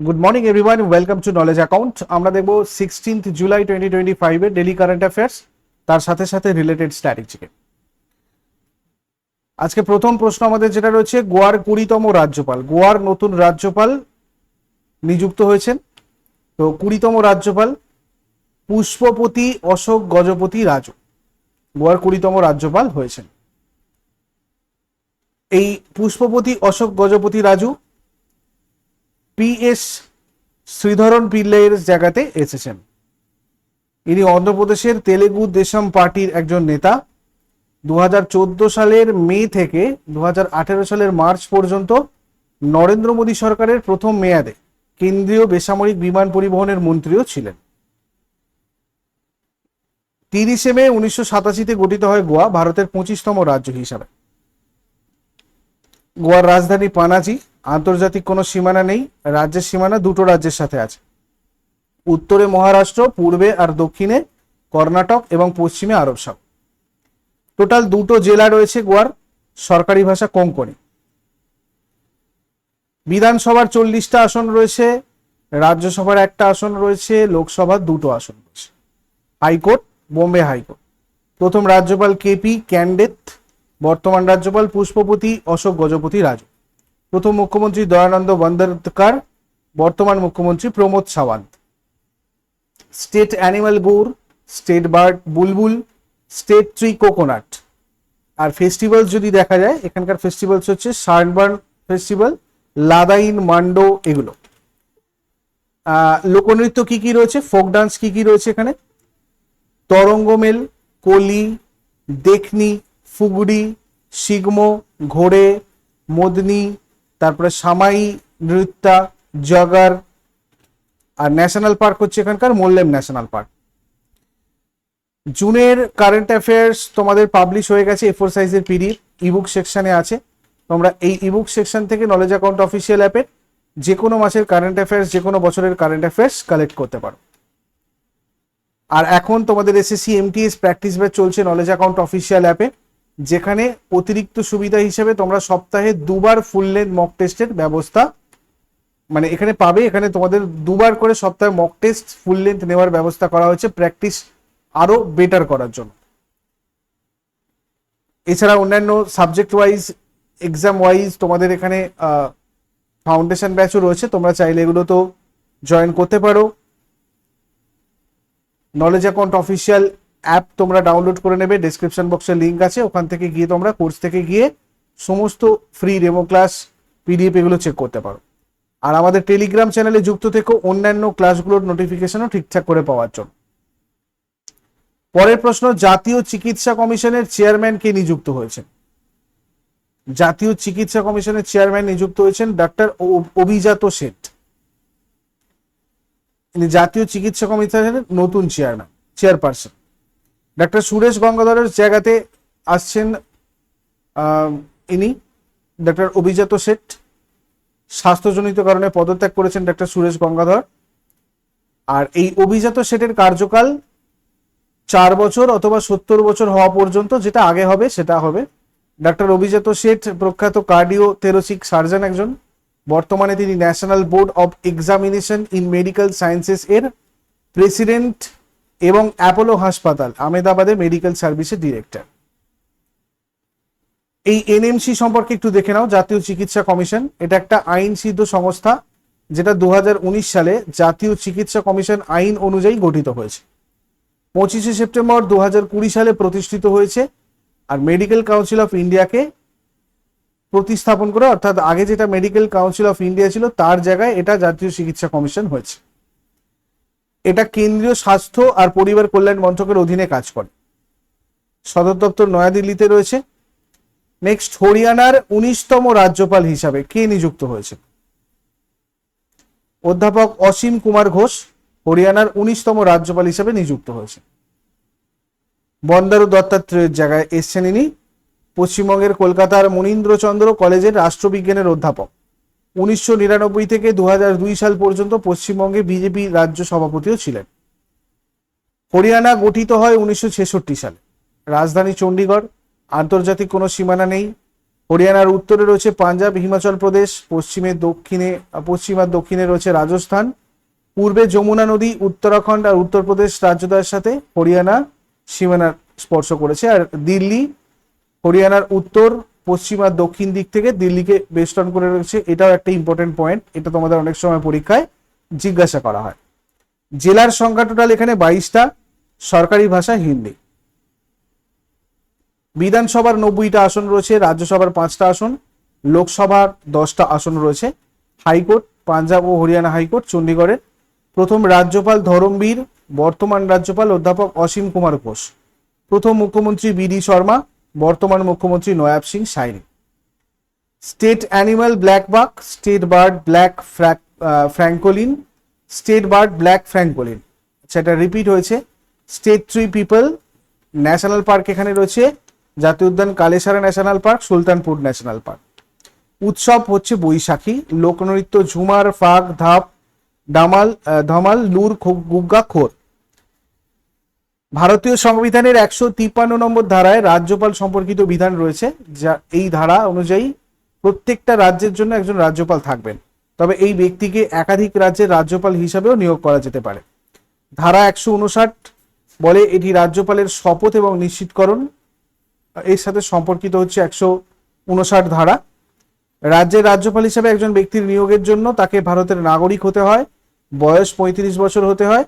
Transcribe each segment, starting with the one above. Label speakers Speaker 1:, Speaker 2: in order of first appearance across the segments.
Speaker 1: Good morning everyone welcome to knowledge account আমরা দেখব sixteenth July twenty twenty ফাইভের daily current affairs তার সাথে সাথে রিলেটেড স্ট্র্যাটেজিকে আজকে প্রথম প্রশ্ন আমাদের যেটা রয়েছে, গোয়ার কুড়িতম রাজ্যপাল। গোয়ার নতুন রাজ্যপাল নিযুক্ত হয়েছেন। তো কুড়িতম রাজ্যপাল পুষ্পপতি অশোক গজপতি রাজু। গোয়ার কুড়িতম রাজ্যপাল হয়েছেন। এই পুষ্পপতি অশোক গজপতি রাজু পিএস শ্রীধরন পিল্লাইয়ের জায়গাতে এসেছেন। ইনি অন্ধ্রপ্রদেশের তেলেগু দেশম পার্টির একজন নেতা। দু হাজার চোদ্দ সালের মে থেকে দুহাজার আঠারো সালের মার্চ পর্যন্ত নরেন্দ্র মোদী সরকারের প্রথম মেয়াদে কেন্দ্রীয় বেসামরিক বিমান পরিবহনের মন্ত্রীও ছিলেন। তিরিশে মে উনিশশো সাতাশিতে গঠিত হয় গোয়া, ভারতের পঁচিশতম রাজ্য হিসাবে। গোয়ার রাজধানী পানাজি আন্তর্জাতিক কোনো সীমানা নেই, রাজ্যের সীমানা দুটো রাজ্যের সাথে আছে। উত্তরে মহারাষ্ট্র, পূর্বে আর দক্ষিণে কর্ণাটক এবং পশ্চিমে আরব সাগর। টোটাল দুটো জেলা রয়েছে গোয়ার, সরকারি ভাষা কোঙ্কনি। বিধানসভার চল্লিশটা আসন রয়েছে, রাজ্যসভার একটা আসন রয়েছে, লোকসভার দুটো আসন রয়েছে। High court, Bombay high court. প্রথম রাজ্যপাল কেপি ক্যান্ডেত বর্তমান রাজ্যপাল পুষ্পপতি, অশোক গজপতি রাজু। প্রথম মুখ্যমন্ত্রী দয়ানন্দ বন্দ্যোপাধ্যায় বর্তমান মুখ্যমন্ত্রী Pramod Sawant. State animal gaur state bird bulbul, state tree coconut. আর ফেস্টিভ্যাল যদি দেখা যায়, এখানকার ফেস্টিভ্যালস হচ্ছে সার্নবার্ন ফেস্টিভ্যাল, লাদাইন, মান্ডো এগুলো। লোকনৃত্য কি কি রয়েছে? ফোক ডান্স কি কি রয়েছে এখানে? তরঙ্গমেল, কলি, দেখনি, ফুগড়ি সিগমো ঘোড়ে, মদনি তারপরে সামাই, নৃত্যা, জগার, আর ন্যাশনাল পার্ক হচ্ছে এখানকার মোল্লেম ন্যাশনাল পার্ক। জুনের কারেন্ট অ্যাফেয়ার্স তোমাদের পাবলিশ হয়ে গেছে এ ফোর সাইজের পিডিএফ ইবুক সেকশনে আছে। তোমরা এই ইবুক সেকশন থেকে নলেজ অ্যাকাউন্ট অফিসিয়াল অ্যাপে যে কোনো মাসের কারেন্ট অ্যাফেয়ার্স যে কোনো বছরের কারেন্ট অ্যাফেয়ার্স কালেক্ট করতে পারো। আর এখন তোমাদের এসএসসি এমটিএস প্র্যাকটিস ব্যাচ চলছে নলেজ অ্যাকাউন্ট অফিসিয়াল অ্যাপে যেখানে অতিরিক্ত সুবিধা হিসেবে তোমরা সপ্তাহে দুবার ফুল লেন্থ মক টেস্টের ব্যবস্থা মানে এখানে পাবে। এখানে তোমাদের দুবার করে সপ্তাহে মক টেস্ট ফুল লেন্থ নেওয়ার ব্যবস্থা করা হয়েছে। প্র্যাকটিস আরও বেটার করার জন্য। এছাড়া অন্যান্য সাবজেক্ট ওয়াইজ এক্সাম ওয়াইজ তোমাদের এখানে ফাউন্ডেশন ব্যাচও রয়েছে। তোমরা চাইলে এগুলো তো জয়েন করতে পারো। নলেজ অ্যাকাউন্ট অফিসিয়াল অ্যাপ তোমরা ডাউনলোড করে নেবে। ডেসক্রিপশন বক্সে লিঙ্ক আছে। ওখান থেকে গিয়ে তোমরা কোর্স থেকে গিয়ে সমস্ত ফ্রি ডেমো ক্লাস পিডিএফ এগুলো চেক করতে পারো। আর আমাদের টেলিগ্রাম চ্যানেলে যুক্ত থেকেও অন্যান্য ক্লাসগুলোর নোটিফিকেশনও ঠিকঠাক করে পাওয়ার জন্য। পরের প্রশ্ন, জাতীয় চিকিৎসা কমিশনের চেয়ারম্যান কে নিযুক্ত হয়েছেন? জাতীয় চিকিৎসা কমিশনের চেয়ারম্যান নিযুক্ত হয়েছেন ডাক্তার অভিজাত শেঠ। জাতীয় চিকিৎসা কমিশনের নতুন চেয়ারম্যান চেয়ারপারসন ডাক্তার সুরেশ গঙ্গাধরের জায়গাতে আসছেন ইনি, ডাক্তার অভিজাত শেঠ। স্বাস্থ্যজনিত কারণে পদত্যাগ করেছেন ডাক্তার সুরেশ গঙ্গাধর। আর এই অভিজাত শেঠের কার্যকাল চার বছর অথবা সত্তর বছর হওয়া পর্যন্ত যেটা আগে হবে, সেটা হবে। ডাক্তার অভিজাত শেঠ প্রখ্যাত কার্ডিও থেরোসিক সার্জন একজন। বর্তমানে তিনি National Board of Examination in Medical Sciences এর প্রেসিডেন্ট। এবং অ্যাপোলো হাসপাতাল আমেদাবাদে মেডিকেল সার্ভিসের ডিরেক্টর এই এনএমসি সম্পর্কে একটু দেখে নাও, জাতীয় চিকিৎসা কমিশন। এটা একটা আইন সিদ্ধ সংস্থা, যেটা দুহাজার উনিশ সালে জাতীয় চিকিৎসা কমিশন আইন অনুযায়ী গঠিত হয়েছে। পঁচিশে সেপ্টেম্বর দু হাজার কুড়ি সালে প্রতিষ্ঠিত হয়েছে আর মেডিকেল কাউন্সিল অফ ইন্ডিয়াকে প্রতিস্থাপন করে, অর্থাৎ আগে যেটা মেডিকেল কাউন্সিল অফ ইন্ডিয়া ছিল, তার জায়গায় এটা জাতীয় চিকিৎসা কমিশন হয়েছে। এটা কেন্দ্রীয় স্বাস্থ্য আর পরিবার কল্যাণ মন্ত্রকের অধীনে কাজ করে। সদর দপ্তর নয়াদিল্লিতে রয়েছে। নেক্সট হরিয়ানার উনিশতম রাজ্যপাল হিসাবে কে নিযুক্ত হয়েছে? অধ্যাপক অসীম কুমার ঘোষ হরিয়ানার উনিশতম রাজ্যপাল হিসাবে নিযুক্ত হয়েছে। বন্দারু দত্তাত্রেয়ের জায়গায় এসছেন ইনি। পশ্চিমবঙ্গের কলকাতার মনীন্দ্রচন্দ্র কলেজের রাষ্ট্রবিজ্ঞানের অধ্যাপক। উনিশশো নিরানব্বই থেকে দু হাজার দুই সাল পর্যন্ত পশ্চিমবঙ্গে বিজেপি রাজ্য সভাপতিও ছিলেন। হরিয়ানা গঠিত হয় উনিশশো সালে। রাজধানী চণ্ডীগড়, আন্তর্জাতিক কোনো সীমানা নেই। হরিয়ানার উত্তরে রয়েছে পাঞ্জাব, হিমাচল প্রদেশ, পশ্চিমে দক্ষিণে পশ্চিম আর দক্ষিণে রয়েছে রাজস্থান। পূর্বে যমুনা নদী, উত্তরাখণ্ড আর উত্তরপ্রদেশ রাজ্যদ্বয়ের সাথে হরিয়ানা সীমানা স্পর্শ করেছে। আর দিল্লি, হরিয়ানার উত্তর পশ্চিম আর দক্ষিণ দিক থেকে দিল্লিকে বেষ্টন করে রয়েছে। এটাও একটা ইম্পর্টেন্ট পয়েন্ট এটা তোমাদের অনেক সময় পরীক্ষায় জিজ্ঞাসা করা হয়। জেলার সংখ্যা টোটাল এখানে বাইশটা, সরকারি ভাষা হিন্দি। বিধানসভার নব্বইটা আসন রয়েছে, রাজ্যসভার পাঁচটা আসন, লোকসভার দশটা আসন রয়েছে। হাইকোর্ট, পাঞ্জাব ও হরিয়ানা হাইকোর্ট, চণ্ডীগড়ের প্রথম রাজ্যপাল ধরমবীর, বর্তমান রাজ্যপাল অধ্যাপক অসীম কুমার ঘোষ। প্রথম মুখ্যমন্ত্রী বিডি শর্মা বর্তমান মুখ্যমন্ত্রী Nayab Singh Saini. State animal black buck, state bird black francolin, state bird black francolin. সেটা রিপিট হয়েছে। State tree peepal national park এখানে রয়েছে। জাতীয় উদ্যান Kalesar national park, Sultanpur national park. উৎসব হচ্ছে বৈশাখী। লোকনৃত্য, ঝুমার, ফাগ, ধাপ, ডামাল ধমাল, লুর গুগ্গা, খোর। ভারতীয় সংবিধানের একশো তিপ্পান্ন নম্বর ধারায় রাজ্যপাল সম্পর্কিত বিধান রয়েছে, যা এই ধারা অনুযায়ী প্রত্যেকটা রাজ্যের জন্য একজন রাজ্যপাল থাকবেন। তবে এই ব্যক্তিকে একাধিক রাজ্যের রাজ্যপাল হিসাবেও নিয়োগ করা যেতে পারে। ধারা একশো উনষাট বলে এটি রাজ্যপালের শপথ এবং নিশ্চিতকরণ। এর সাথে সম্পর্কিত হচ্ছে একশো উনষাট ধারা। রাজ্যের রাজ্যপাল হিসাবে একজন ব্যক্তির নিয়োগের জন্য তাকে ভারতের নাগরিক হতে হয়, বয়স পঁয়ত্রিশ বছর হতে হয়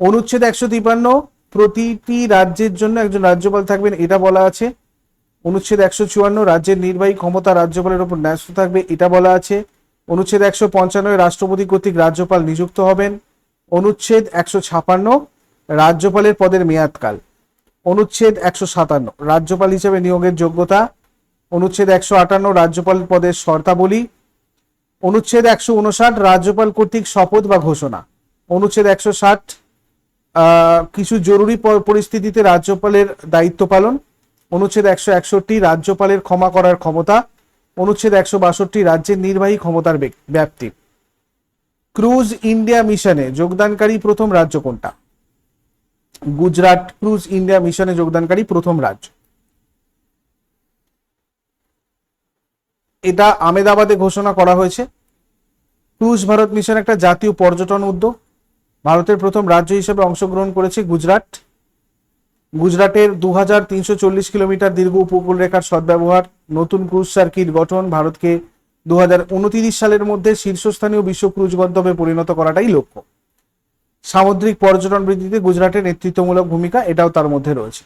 Speaker 1: অনুচ্ছেদ একশো তিপ্পান্ন প্রতিটি রাজ্যের জন্য একজন রাজ্যপাল থাকবেন, এটা বলা আছে। অনুচ্ছেদ একশো চুয়ান্ন, রাজ্যের নির্বাহী ক্ষমতা রাজ্যপালের উপর ন্যস্ত থাকবে, এটা বলা আছে। অনুচ্ছেদ একশো পঞ্চান্ন, রাষ্ট্রপতি কর্তৃক রাজ্যপাল নিযুক্ত হবেন। অনুচ্ছেদ একশো ছাপান্ন, রাজ্যপালের পদের মেয়াদকাল। অনুচ্ছেদ একশো সাতান্ন, রাজ্যপাল হিসেবে নিয়োগের যোগ্যতা। অনুচ্ছেদ একশো আটান্ন, রাজ্যপাল পদের শর্তাবলী। অনুচ্ছেদ একশো উনষাট, রাজ্যপাল কর্তৃক শপথ বা ঘোষণা। অনুচ্ছেদ একশো ষাট কিছু জরুরি পরিস্থিতিতে রাজ্যপালের দায়িত্ব পালন। অনুচ্ছেদ একশো একষট্টি, রাজ্যপালের ক্ষমা করার ক্ষমতা। অনুচ্ছেদ একশো বাষট্টি, রাজ্যের নির্বাহী ক্ষমতার ব্যাপ্তি। ক্রুজ ইন্ডিয়া মিশনে যোগদানকারী প্রথম রাজ্য কোনটা? গুজরাট ক্রুজ ইন্ডিয়া মিশনে যোগদানকারী প্রথম রাজ্য। এটা আমেদাবাদে ঘোষণা করা হয়েছে। ক্রুজ ভারত মিশন একটা জাতীয় পর্যটন উদ্যোগ। ভারতের প্রথম রাজ্য হিসেবে অংশগ্রহণ করেছে গুজরাট। গুজরাটের দু হাজার তিনশো চল্লিশ কিলোমিটার দীর্ঘ উপকূল রেখার সদ্ব্যবহার, নতুন ক্রুজ সার্কিট গঠন ভারতকে দু সালের মধ্যে শীর্ষস্থানীয় বিশ্ব ক্রুজ গন্তব্যে পরিণত করাটাই লক্ষ্য। সামুদ্রিক পর্যটন বৃদ্ধিতে গুজরাটের নেতৃত্বমূলক ভূমিকা এটাও তার মধ্যে রয়েছে।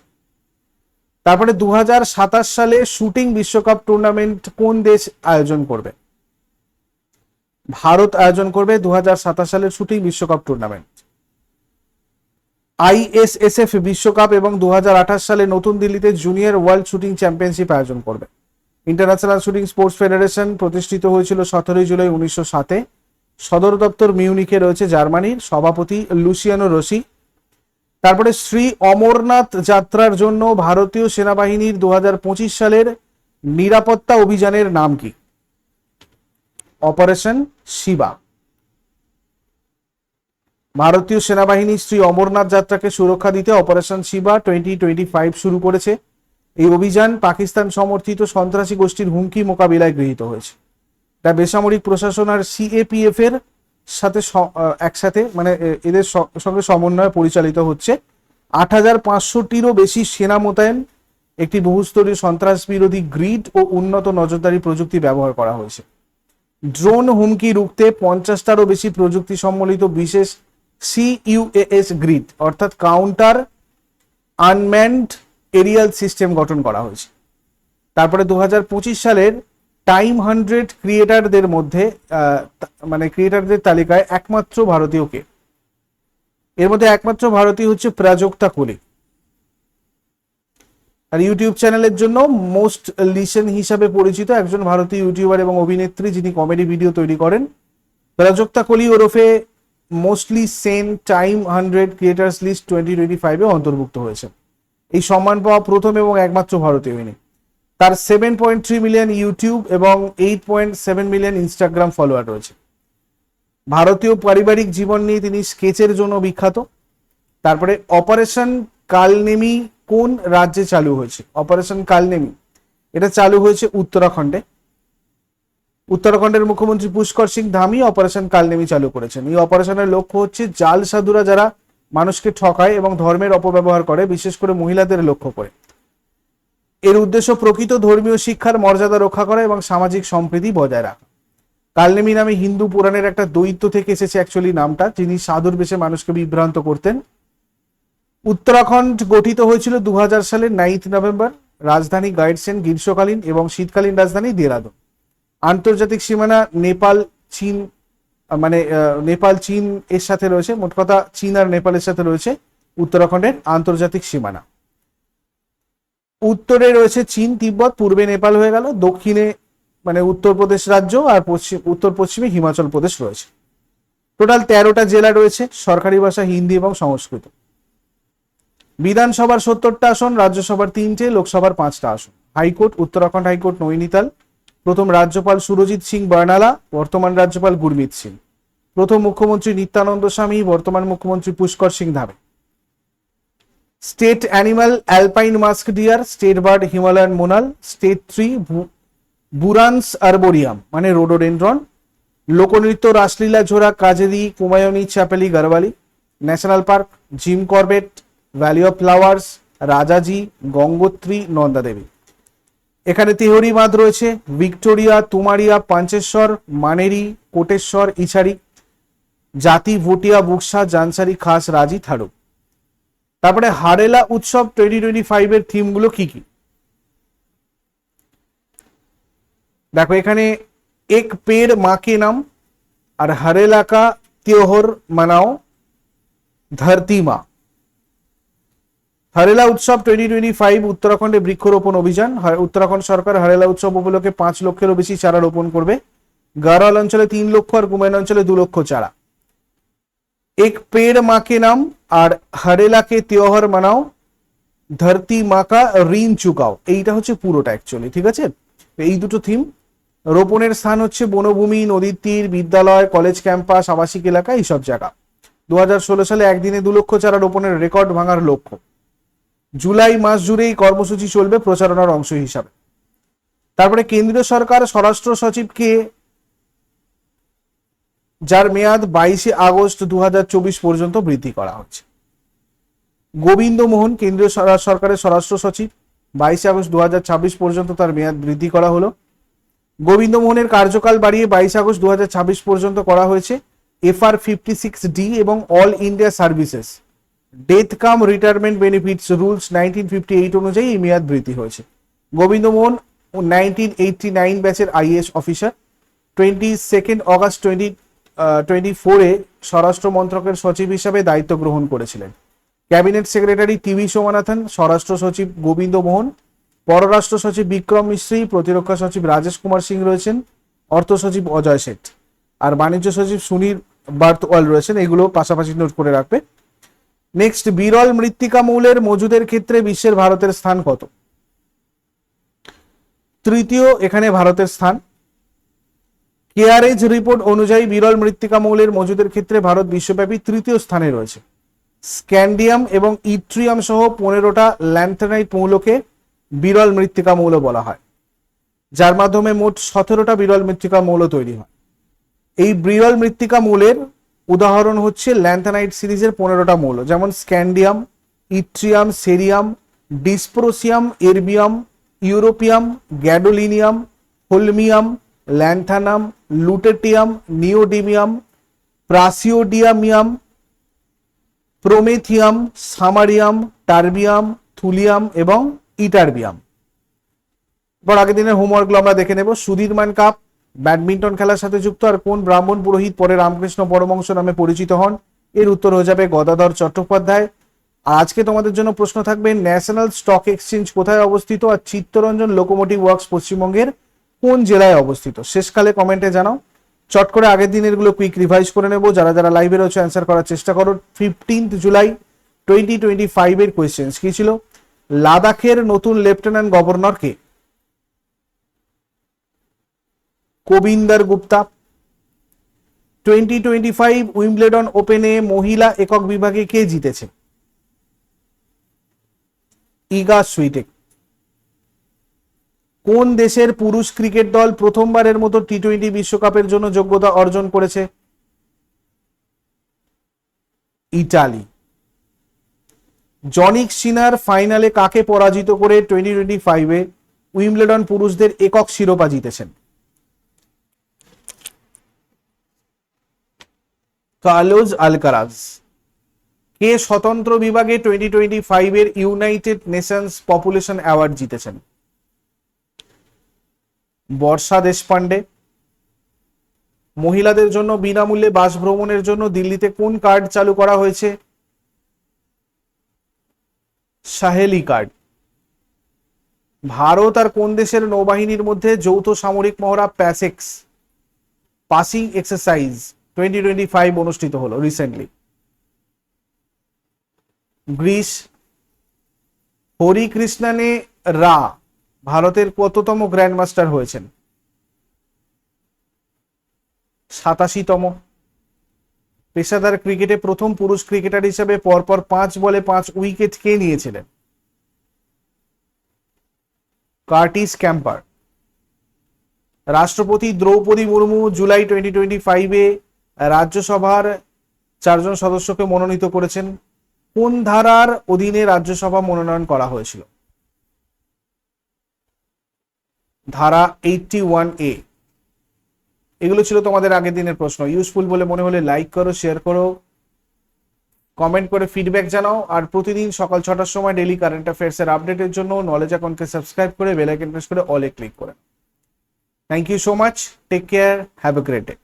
Speaker 1: তারপরে দু হাজার সাতাশ সালে শুটিং বিশ্বকাপ টুর্নামেন্ট কোন দেশ আয়োজন করবে? ভারত আয়োজন করবে দু হাজার সাতাশ সালের শুটিং বিশ্বকাপ টুর্নামেন্ট আইএসএসএফ বিশ্বকাপ এবং দুহাজার আঠাশ সালে নতুন দিল্লিতে জুনিয়র ওয়ার্ল্ড শুটিং চ্যাম্পিয়নশিপ আয়োজন করবে। ইন্টারন্যাশনাল শুটিং স্পোর্টস ফেডারেশন প্রতিষ্ঠিত হয়েছিল সতেরোই জুলাই উনিশশো সাতে। সদর দপ্তর মিউনিকে রয়েছে জার্মানির সভাপতি লুসিয়ানো রসি। তারপরে শ্রী অমরনাথ যাত্রার জন্য ভারতীয় সেনাবাহিনীর দু হাজার পঁচিশ সালের নিরাপত্তা অভিযানের নাম কি? অপারেশন শিবা। ভারতীয় সেনাবাহিনী শ্রী অমরনাথ যাত্রাকে সুরক্ষা দিতে operation Shiva twenty twenty five শুরু করেছে। এই অভিযান পাকিস্তান সমর্থিত সন্ত্রাসী গোষ্ঠীর হুমকি মোকাবিলায় গৃহীত হয়েছে। তা বেসামরিক প্রশাসন আর সিএপিএফ এর সাথে একসাথে মানে এদের সঙ্গে সমন্বয়ে পরিচালিত হচ্ছে। আট হাজার পাঁচশোটিরও বেশি সেনা মোতায়েন, একটি বহুস্তরীয় সন্ত্রাস বিরোধী গ্রিড ও উন্নত নজরদারি প্রযুক্তি ব্যবহার করা হয়েছে। ড্রোন হুমকি রুখতে পঞ্চাশটারও বেশি প্রযুক্তি সম্বলিত বিশেষ C U A S grid অর্থাৎ কাউন্টার আনম্যান্ড এরিয়াল সিস্টেম গঠন করা হয়েছে। তারপরে দু হাজার পঁচিশ সালের টাইম হান্ড্রেড ক্রিয়েটারদের মধ্যে মানে ক্রিয়েটারদের তালিকায় একমাত্র ভারতীয়কে এর মধ্যে একমাত্র ভারতীয় হচ্ছে প্রাজক্তা কোলি আর ইউটিউব চ্যানেলের জন্য মোস্ট লিসেন হিসাবে পরিচিত একজন ভারতীয় ইউটিউবার এবং অভিনেত্রী যিনি কমেডি ভিডিও তৈরি করেন। প্রাজক্তা কোলি ওরফে mostly sane time hundred creators list twenty twenty ফাইভে অন্তর্ভুক্ত হয়েছে এই সম্মান পাওয়া প্রথম এবং একমাত্র ভারতীয় ইনি। তার seven point three million YouTube এবং eight point seven million Instagram follower রয়েছে। ভারতীয় পারিবারিক জীবন নিয়ে তিনি স্কেচের জন্য বিখ্যাত। তারপরে অপারেশন কালনেমি কোন রাজ্যে চালু হয়েছে? অপারেশন কালনেমি এটা চালু হয়েছে উত্তরাখণ্ডে। উত্তরাখণ্ডের মুখ্যমন্ত্রী পুষ্কর সিং ধামি অপারেশন কালনেমি চালু করেছেন। এই অপারেশনের লক্ষ্য হচ্ছে জাল সাধুরা যারা মানুষকে ঠকায় এবং ধর্মের অপব্যবহার করে, বিশেষ করে মহিলাদের লক্ষ্য করে। এর উদ্দেশ্য প্রকৃত ধর্মীয় শিক্ষার মর্যাদা রক্ষা করা এবং সামাজিক সম্প্রীতি বজায় রাখা। কালনেমি নামে হিন্দু পুরাণের একটা দৈত্য থেকে এসেছে অ্যাকচুয়ালি নামটা, যিনি সাধুর বেশে মানুষকে বিভ্রান্ত করতেন। উত্তরাখণ্ড গঠিত হয়েছিল দু হাজার সালের নাইন্থ নভেম্বর রাজধানী গাইডসেন গ্রীষ্মকালীন এবং শীতকালীন রাজধানী দেরাদুন। আন্তর্জাতিক সীমানা নেপাল, চীন মানে নেপাল, চীন এর সাথে রয়েছে, মোট কথা চীন আর নেপালের সাথে রয়েছে উত্তরাখণ্ডের আন্তর্জাতিক সীমানা। উত্তরে রয়েছে চীন, তিব্বত, পূর্বে নেপাল হয়ে গেল, দক্ষিণে মানে উত্তরপ্রদেশ রাজ্য আর পশ্চিম, উত্তর পশ্চিমে হিমাচল প্রদেশ রয়েছে। টোটাল তেরোটা জেলা রয়েছে, সরকারি ভাষা, হিন্দি এবং সংস্কৃত। বিধানসভার সত্তরটা আসন, রাজ্যসভার তিনটে, লোকসভার পাঁচটা আসন। হাইকোর্ট, উত্তরাখণ্ড হাইকোর্ট, নৈনিতাল। প্রথম রাজ্যপাল সুরজিৎ সিং বর্নালা বর্তমান রাজ্যপাল গুরমিত সিং। প্রথম মুখ্যমন্ত্রী নিত্যানন্দ স্বামী, বর্তমান মুখ্যমন্ত্রী Pushkar Singh ধাবে। State animal alpine musk deer, state bird Himalayan monal, state tree buransh arboreum মানে রোডোডেন্ড্রন। লোকনৃত্য Raslila Jhora Kajari Kumaoni, Chhapeli, Garhwali. National park, Jim Corbett valley of flowers Rajaji Gangotri Nandadevi এখানে তেহরি বাঁধ রয়েছে, ভিক্টোরিয়া, তুমারিয়া, পাঞ্চেশ্বর, মানেরি, কোটেশ্বর, ইছারি, জাতি, ভুটিয়া, বুকসা, জানসারি, খাস, রাজি, থারু। তারপরে হারেলা উৎসব টোয়েন্টি টোয়েন্টি ফাইভের থিমগুলো কি কি? দেখো, এখানে এক পের মাকে নাম, আর হারেলাকা তেহর মানাও ধরতি মা। হারেলা উৎসব টোয়েন্টি টোয়েন্টি ফাইভ উত্তরাখণ্ডে বৃক্ষরোপণ অভিযান। উত্তরাখণ্ড সরকার হারেলা উৎসব উপলক্ষে পাঁচ লক্ষেরও বেশি চারা রোপণ করবে। গারোয়াল অঞ্চলে তিন লক্ষ আর গুমেন অঞ্চলে দু লক্ষ চারা। এক পেড় মাকে নাম আর হারেলাকে তেওহর মানাও, ধরতি মাকা ঋণ চুকাও। এইটা হচ্ছে পুরোটা অ্যাকচুয়ালি ঠিক আছে? এই দুটো থিম রোপণের স্থান হচ্ছে বনভূমি, নদীর তীর, বিদ্যালয় কলেজ ক্যাম্পাস আবাসিক এলাকা, এইসব জায়গা। দু হাজার ষোলো সালে একদিনে দু লক্ষ চারা রোপণের রেকর্ড ভাঙার লক্ষ্য। জুলাই মাস জুড়ে এই কর্মসূচি চলবে প্রচারণার অংশ হিসাবে। তারপরে কেন্দ্রীয় সরকার স্বরাষ্ট্র সচিবকে, যার মেয়াদ বাইশে আগস্ট দু হাজার চব্বিশ পর্যন্ত বৃদ্ধি করা হচ্ছে। গোবিন্দ মোহন, কেন্দ্রীয় সরকারের স্বরাষ্ট্র সচিব, বাইশে আগস্ট দু হাজার ছাব্বিশ পর্যন্ত তার মেয়াদ বৃদ্ধি করা হলো। গোবিন্দ মোহনের কার্যকাল বাড়িয়ে বাইশে আগস্ট দু হাজার ছাব্বিশ পর্যন্ত করা হয়েছে। F R fifty six D এবং all India services. Death cum retirement benefits rules nineteen fifty eight অনুযায়ী এই মেয়াদ বৃদ্ধি হয়েছে। Govind Mohan nineteen eighty nine ব্যাচের IS officer. Twenty second August twenty twenty ফোরে স্বরাষ্ট্র মন্ত্রকের সচিব হিসাবে দায়িত্ব গ্রহণ করেছিলেন। ক্যাবিনেট সেক্রেটারি টিভি সোমানাথন, স্বরাষ্ট্র সচিব গোবিন্দ মোহন, পররাষ্ট্র সচিব বিক্রম মিশ্রী প্রতিরক্ষা সচিব রাজেশ কুমার সিং রয়েছেন, অর্থ সচিব অজয় শেঠ। আর বাণিজ্য সচিব সুনীল বার্তওয়াল রয়েছেন, এগুলো পাশাপাশি নোট করে রাখবে। নেক্সট বিরল মৃত্তিকা মৌলের মজুদের ক্ষেত্রে বিশ্বের ভারতের স্থান কত? তৃতীয়, এখানে ভারতের স্থান। কেয়ারেজ রিপোর্ট অনুযায়ী বিরল মৃত্তিকা মৌলের মজুদের ক্ষেত্রে ভারত বিশ্বব্যাপী তৃতীয় স্থানে রয়েছে। স্ক্যান্ডিয়াম এবং ইট্রিয়াম সহ পনেরোটা ল্যান্থেনাইট মৌলকে বিরল মৃত্তিকা মৌল বলা হয়। যার মাধ্যমে মোট সতেরোটা বিরল মৃত্তিকা মৌল তৈরি হয়। এই বিরল মৃত্তিকা মৌলের উদাহরণ হচ্ছে ল্যান্থানাইট সিরিজের পনেরোটা মৌল, যেমন scandium, yttrium, cerium, dysprosium, erbium, europium, gadolinium, holmium, lanthanum, lutetium, neodymium, praseodymium, promethium, samarium, terbium, thulium এবং ইটারবিয়াম। এবার আগের দিনের হোমওয়ার্কগুলো আমরা দেখে নেব। সুধীরমান কাপ ব্যাডমিন্টন খেলার সাথে যুক্ত আর কোন ব্রাহ্মণ পুরোহিত পরে রামকৃষ্ণ পরমংশ নামে পরিচিত হন? এর উত্তর হয়ে যাবে গদাধর চট্টোপাধ্যায়। আর আজকে তোমাদের জন্য প্রশ্ন থাকবে, ন্যাশনাল স্টক এক্সচেঞ্জ কোথায় অবস্থিত আর চিত্তরঞ্জন লোকোমোটিভ ওয়ার্কস পশ্চিমবঙ্গের কোন জেলায় অবস্থিত? শেষকালে কমেন্টে জানাও। চট করে আগের দিনেরগুলো কুইক রিভাইজ করে নেব। যারা যারা লাইভে রয়েছে অ্যান্সার করার চেষ্টা করো। Fifteenth July twenty twenty five এর কোয়েশ্চেন্স কি ছিল? লাদাখের নতুন লেফটেন্যান্ট গভর্নর কে Kavinder Gupta. Twenty twenty five Wimbledon ওপেনে মহিলা একক বিভাগে কে জিতেছে? ইগা সুইটেক। কোন দেশের পুরুষ ক্রিকেট দল প্রথমবারের মতো টি টোয়েন্টি বিশ্বকাপের জন্য যোগ্যতা অর্জন করেছে? ইটালি। জনিক সিনার ফাইনালে কাকে পরাজিত করে টোয়েন্টি টোয়েন্টি ফাইভে উইম্বলেডন পুরুষদের একক শিরোপা জিতেছেন? কার্লোজ আলকারাজ। কে স্বতন্ত্র বিভাগে টোয়েন্টি টোয়েন্টি ফাইভের ইউনাইটেড নেশনস পপুলেশন অ্যাওয়ার্ড জিতেছেন? বর্ষা দেশপান্ডে মহিলাদের জন্য বিনামূল্যে বাস ভ্রমণের জন্য দিল্লিতে কোন কার্ড চালু করা হয়েছে? সাহেলি কার্ড। ভারত আর কোন দেশের নৌবাহিনীর মধ্যে যৌথ সামরিক মহড়া PASSEX? Passing exercise. Twenty twenty five অনুষ্ঠিত হলো রিসেন্টলি গ্রিস হরিকৃষ্ণানে রা ভারতের কততম গ্র্যান্ডমাস্টার হয়েছেন? সাতাশিতম। পেশাদার ক্রিকেটে প্রথম পুরুষ ক্রিকেটার হিসেবে পরপর পাঁচ বলে পাঁচ উইকেট কে নিয়েছিলেন? Curtis Campher. রাষ্ট্রপতি Draupadi Murmu July twenty twenty ফাইভে রাজ্যসভার চারজন সদস্যকে মনোনীত করেছেন। কোন ধারার অধীনে রাজ্যসভা মনোনয়ন করা হয়েছিল? ধারা এইটটি ওয়ান এ এগুলো ছিল তোমাদের আগের দিনের প্রশ্ন। ইউজফুল বলে মনে হলে লাইক করো শেয়ার করো কমেন্ট করে ফিডব্যাক জানাও। আর প্রতিদিন সকাল ছটার সময় ডেলি কারেন্ট অ্যাফেয়ার্স এর আপডেটের জন্য নলেজ অ্যাকাউন্টকে সাবস্ক্রাইব করে বেল প্রেস করে অলে ক্লিক করে thank you so much take care have a great day